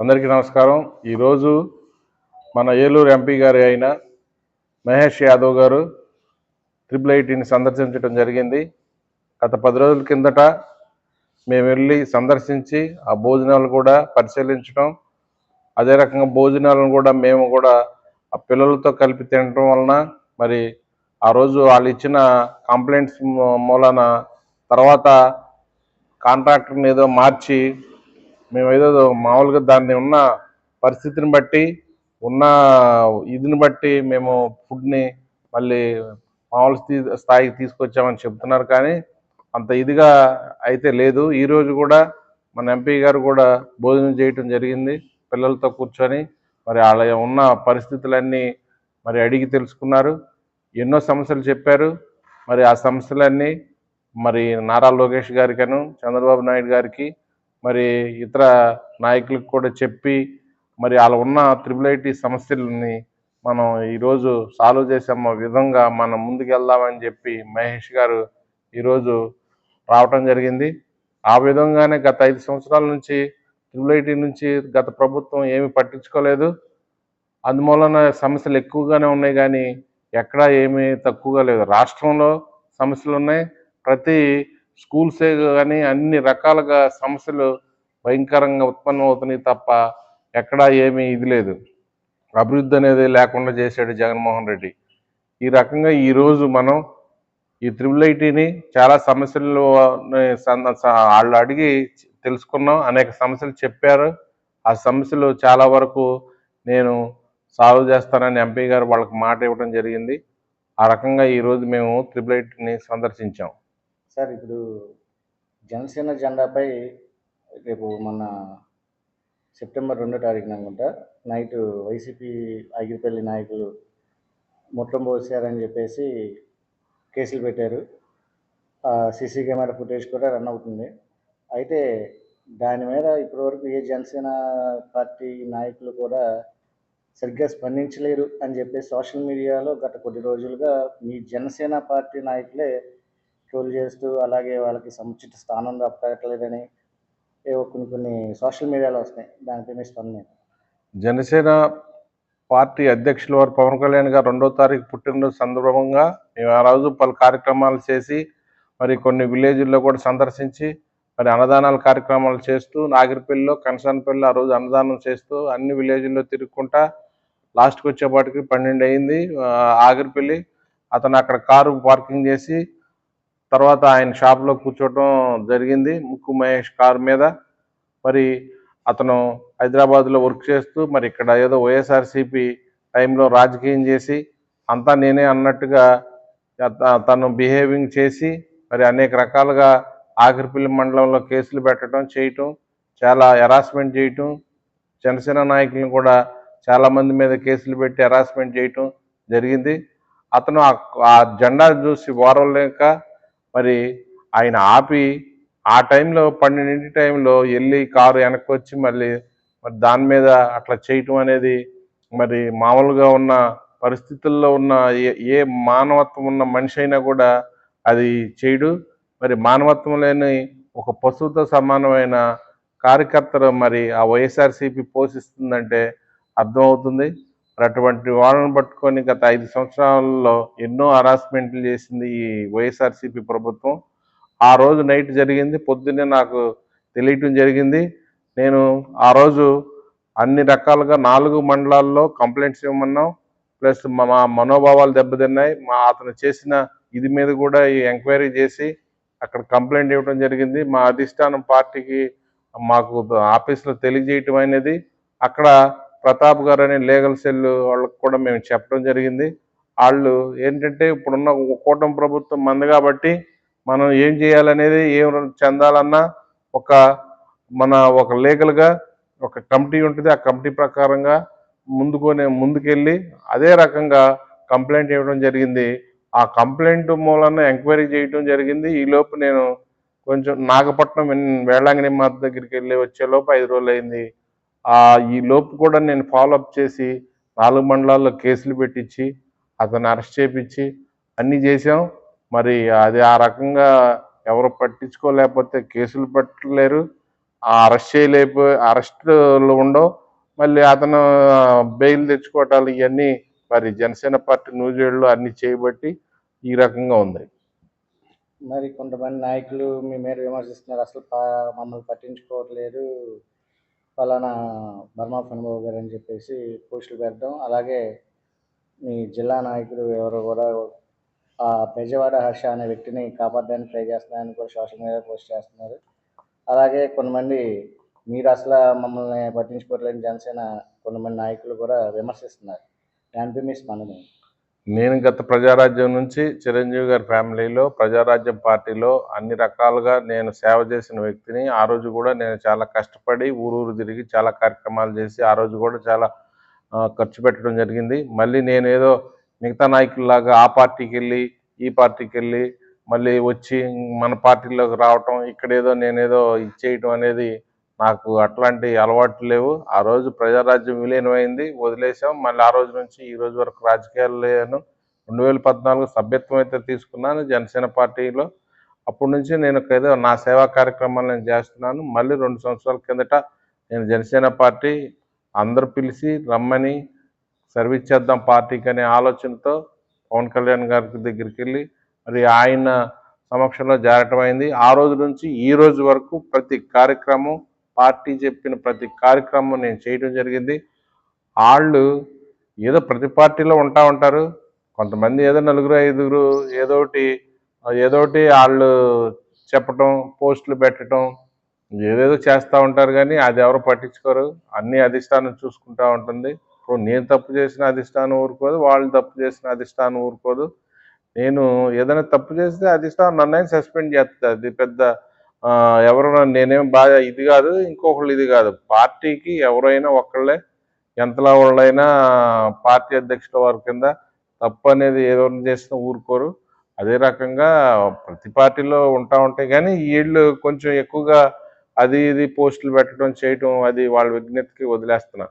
అందరికీ నమస్కారం. ఈరోజు మన ఏలూరు ఎంపీ గారి అయిన మహేష్ యాదవ్ గారు ట్రిపుల్ ఐటీని సందర్శించడం జరిగింది. గత పది రోజుల కిందట మేము వెళ్ళి సందర్శించి ఆ భోజనాలు కూడా పరిశీలించడం అదే రకంగా భోజనాలను కూడా మేము కూడా ఆ పిల్లలతో కలిపి తినడం వలన మరి ఆ రోజు వాళ్ళు ఇచ్చిన కంప్లైంట్స్ మూలన తర్వాత కాంట్రాక్టర్ని ఏదో మార్చి మేము ఏదో మామూలుగా దాన్ని ఉన్న పరిస్థితిని బట్టి ఉన్న ఇదిని బట్టి మేము ఫుడ్ని మళ్ళీ మామూలు స్థాయికి తీసుకొచ్చామని చెప్తున్నారు కానీ అంత ఇదిగా అయితే లేదు. ఈరోజు కూడా మన ఎంపీ గారు కూడా భోజనం చేయటం జరిగింది. పిల్లలతో కూర్చొని మరి వాళ్ళ ఉన్న పరిస్థితులన్నీ మరి అడిగి తెలుసుకున్నారు. ఎన్నో సమస్యలు చెప్పారు. మరి ఆ సమస్యలన్నీ మరి నారా లోకేష్ గారికను చంద్రబాబు నాయుడు గారికి మరి ఇతర నాయకులకు కూడా చెప్పి మరి అలా ఉన్న త్రిబుల్ ఐటీ సమస్యలని మనం ఈరోజు సాల్వ్ చేసే విధంగా మనం ముందుకెళ్దామని చెప్పి మహేష్ గారు ఈరోజు రావటం జరిగింది. ఆ విధంగానే గత ఐదు సంవత్సరాల నుంచి త్రిబుల్ ఐటీ నుంచి గత ప్రభుత్వం ఏమీ పట్టించుకోలేదు. అందువలన సమస్యలు ఎక్కువగానే ఉన్నాయి కానీ ఎక్కడా ఏమీ తక్కువగా లేదు. రాష్ట్రంలో సమస్యలు ఉన్నాయి. ప్రతి స్కూల్సే కానీ అన్ని రకాలుగా సమస్యలు భయంకరంగా ఉత్పన్నం అవుతున్నాయి తప్ప ఎక్కడా ఏమీ ఇది లేదు. అభివృద్ధి అనేది లేకుండా చేశాడు జగన్మోహన్ రెడ్డి. ఈ రకంగా ఈరోజు మనం ఈ త్రిబుల్ ఐటీని చాలా సమస్యలు వాళ్ళు అడిగి తెలుసుకున్నాం అనేక సమస్యలు చెప్పారు. ఆ సమస్యలు చాలా వరకు నేను సాల్వ్ చేస్తానని ఎంపీ గారు వాళ్ళకి మాట ఇవ్వడం జరిగింది. ఆ రకంగా ఈరోజు మేము త్రిబుల్ ఐటీని సందర్శించాం. సార్ ఇప్పుడు జనసేన జెండాపై రేపు మన సెప్టెంబర్ రెండో తారీఖున అనుకుంటా నైట్ వైసీపీ అగిరిపల్లి నాయకులు మొత్తం పోసారని చెప్పేసి కేసులు పెట్టారు. సీసీ కెమెరా ఫుటేజ్ కూడా రన్ అవుతుంది. అయితే దాని మీద ఇప్పటివరకు ఏ జనసేన పార్టీ నాయకులు కూడా సరిగ్గా స్పందించలేరు అని చెప్పేసి సోషల్ మీడియాలో గత కొద్ది రోజులుగా మీ జనసేన పార్టీ నాయకులే ట్రోల్ చేస్తూ అలాగే వాళ్ళకి సముచిత స్థానం దక్కట్లేదని ఏవో కొన్ని కొన్ని సోషల్ మీడియాలో వస్తున్నాయి. దానిపై మీ స్పందన జనసేన పార్టీ అధ్యక్షులు వారు పవన్ కళ్యాణ్ గారు రెండో తారీఖు పుట్టినరోజు సందర్భంగా మేము ఆ రోజు పలు కార్యక్రమాలు చేసి మరి కొన్ని విలేజ్ల్లో కూడా సందర్శించి మరి అన్నదానాల కార్యక్రమాలు చేస్తూ నాగిరిపల్లిలో కనసానపల్లిలో ఆ రోజు అన్నదానం చేస్తూ అన్ని విలేజ్ల్లో తిరుగుకుంటా లాస్ట్కి వచ్చేపాటికి పన్నెండు అయింది. ఆగిరిపల్లి అతను అక్కడ కారు పార్కింగ్ చేసి తర్వాత ఆయన షాప్లో కూర్చోవటం జరిగింది. ముక్కు మహేష్ కారు మీద. మరి అతను హైదరాబాద్లో వర్క్ చేస్తూ మరి ఇక్కడ ఏదో వైఎస్ఆర్సీపీ టైంలో రాజకీయం చేసి అంతా నేనే అన్నట్టుగా తను బిహేవింగ్ చేసి మరి అనేక రకాలుగా ఆఖరిపల్లి మండలంలో కేసులు పెట్టడం చేయటం చాలా హెరాస్మెంట్ చేయటం జనసేన నాయకులను కూడా చాలా మంది మీద కేసులు పెట్టి హెరాస్మెంట్ చేయటం జరిగింది. అతను ఆ- ఆ జెండా చూసి ఓరవలేక మరి ఆయన ఆపి ఆ టైంలో పన్నెండింటి టైంలో వెళ్ళి కారు వెనక్కి వచ్చి మళ్ళీ మరి దాని మీద అట్లా చేయటం అనేది మరి మామూలుగా ఉన్న పరిస్థితుల్లో ఉన్న ఏ ఏ మానవత్వం ఉన్న మనిషి అయినా కూడా అది చేయడు. మరి మానవత్వం లేని ఒక పశువుతో సమానమైన కార్యకర్తలు మరి ఆ వైఎస్ఆర్సీపీ పోషిస్తుందంటే అర్థమవుతుంది. మరి అటువంటి వాళ్ళని పట్టుకొని గత ఐదు సంవత్సరాలలో ఎన్నో హరాస్మెంట్లు చేసింది ఈ వైఎస్ఆర్సీపీ ప్రభుత్వం. ఆ రోజు నైట్ జరిగింది పొద్దున్నే నాకు తెలియటం జరిగింది. నేను ఆ రోజు అన్ని రకాలుగా నాలుగు మండలాల్లో కంప్లైంట్స్ ఇవ్వమన్నాం. ప్లస్ మా మా మనోభావాలు దెబ్బతిన్నాయి. మా అతను చేసిన ఇది మీద కూడా ఈ ఎంక్వైరీ చేసి అక్కడ కంప్లైంట్ ఇవ్వడం జరిగింది. మా అధిష్టానం పార్టీకి మాకు ఆఫీస్లో తెలియజేయటం అనేది అక్కడ ప్రతాప్ గారు అనే లీగల్ సెల్ వాళ్ళకి కూడా మేము చెప్పడం జరిగింది. వాళ్ళు ఏంటంటే ఇప్పుడున్న కూటమి ప్రభుత్వం మంది కాబట్టి మనం ఏం చేయాలనేది ఏం చెందాలన్నా ఒక మన ఒక లీగల్గా ఒక కమిటీ ఉంటుంది. ఆ కమిటీ ప్రకారంగా ముందుకొని ముందుకెళ్ళి అదే రకంగా కంప్లైంట్ ఇవ్వడం జరిగింది. ఆ కంప్లైంట్ మూలన ఎంక్వైరీ చేయడం జరిగింది. ఈలోపు నేను కొంచెం నాగపట్నం వెన్- వేళాంగిని మాత దగ్గరికి వెళ్ళి వచ్చేలోపు ఐదు రోజులు అయింది ఈ లోపు కూడా నేను ఫాలోఅప్ చేసి నాలుగు మండలాల్లో కేసులు పెట్టించి అతను అరెస్ట్ చేపించి అన్నీ చేసాం మరి అది ఆ రకంగా ఎవరు పట్టించుకోలేకపోతే కేసులు పెట్టలేరు. అరెస్ట్ చేయలేపు అరెస్టులు ఉండవు. మళ్ళీ అతను బెయిల్ తెచ్చుకోవటాలు ఇవన్నీ మరి జనసేన పార్టీ నూజేళ్ళు అన్ని చేయబట్టి ఈ రకంగా ఉంది. మరి కొంతమంది నాయకులు మీ మీద విమర్శిస్తున్నారు అసలు మమ్మల్ని పట్టించుకోవట్లేదు. ఫలానా బర్మా ఫణబాబు గారు అని చెప్పేసి పోస్టులు పెట్టడం అలాగే మీ జిల్లా నాయకులు ఎవరు కూడా ఆ బెజవాడ హర్ష అనే వ్యక్తిని కాపాడడానికి ట్రై చేస్తున్నారని కూడా సోషల్ మీడియా పోస్ట్ చేస్తున్నారు. అలాగే కొంతమంది మీరు అసలు మమ్మల్ని పట్టించుకోవట్లేని జనసేన కొంతమంది నాయకులు కూడా విమర్శిస్తున్నారు. దానిపై మీ స్పందన నేను గత ప్రజారాజ్యం నుంచి చిరంజీవి గారి ఫ్యామిలీలో ప్రజారాజ్యం పార్టీలో అన్ని రకాలుగా నేను సేవ చేసిన వ్యక్తిని ఆ రోజు కూడా నేను చాలా కష్టపడి ఊరూరు తిరిగి చాలా కార్యక్రమాలు చేసి ఆ రోజు కూడా చాలా ఖర్చు పెట్టడం జరిగింది. మళ్ళీ నేను ఏదో మిగతా నాయకుల్లాగా ఆ పార్టీకి వెళ్ళి ఈ పార్టీకి వెళ్ళి మళ్ళీ వచ్చి మన పార్టీలోకి రావటం ఇక్కడ ఏదో నేనేదో ఇచ్చేయటం అనేది నాకు అట్లాంటి అలవాట్లు లేవు. ఆ రోజు ప్రజారాజ్యం విలీనమైంది వదిలేసాం మళ్ళీ ఆ రోజు నుంచి ఈ రోజు వరకు రాజకీయాలు లేను రెండు వేల పద్నాలుగు సభ్యత్వం అయితే తీసుకున్నాను జనసేన పార్టీలో. అప్పటి నుంచి నేను ఏదో నా సేవా కార్యక్రమాలు నేను చేస్తున్నాను. మళ్ళీ రెండు సంవత్సరాల కిందట నేను జనసేన పార్టీ అందరూ పిలిచి రమ్మని సర్వీస్ చేద్దాం పార్టీకి అనే ఆలోచనతో పవన్ కళ్యాణ్ గారి దగ్గరికి వెళ్ళి మరి ఆయన సమక్షంలో జారటమైంది. ఆ రోజు నుంచి ఈ రోజు వరకు ప్రతి కార్యక్రమం పార్టీ చెప్పిన ప్రతి కార్యక్రమం నేను చేయడం జరిగింది. వాళ్ళు ఏదో ప్రతి పార్టీలో ఉంటా ఉంటారు. కొంతమంది ఏదో నలుగురు ఐదుగురు ఏదో ఒకటి ఏదో ఒకటి వాళ్ళు చెప్పటం పోస్టులు పెట్టడం ఏదేదో చేస్తూ ఉంటారు కానీ అది ఎవరు పట్టించుకోరు. అన్ని అధిష్టానం చూసుకుంటూ ఉంటుంది. ఇప్పుడు నేను తప్పు చేసిన అధిష్టానం ఊరుకోదు వాళ్ళు తప్పు చేసిన అధిష్టానం ఊరుకోదు. నేను ఏదైనా తప్పు చేస్తే అధిష్టానం నన్ను సస్పెండ్ చేస్తుంది. అది పెద్ద ఎవరైనా నేనేం బాగా ఇది కాదు ఇంకొకళ్ళు ఇది కాదు. పార్టీకి ఎవరైనా ఒకళ్ళే ఎంతలా వాళ్ళైనా పార్టీ అధ్యక్షుల వారి కింద తప్పు అనేది ఏదైనా చేసినా ఊరుకోరు. అదే రకంగా ప్రతి పార్టీలో ఉంటా ఉంటాయి కానీ వీళ్ళు కొంచెం ఎక్కువగా అది ఇది పోస్టులు పెట్టడం చేయటం అది వాళ్ళ విజ్ఞతకి వదిలేస్తున్నా.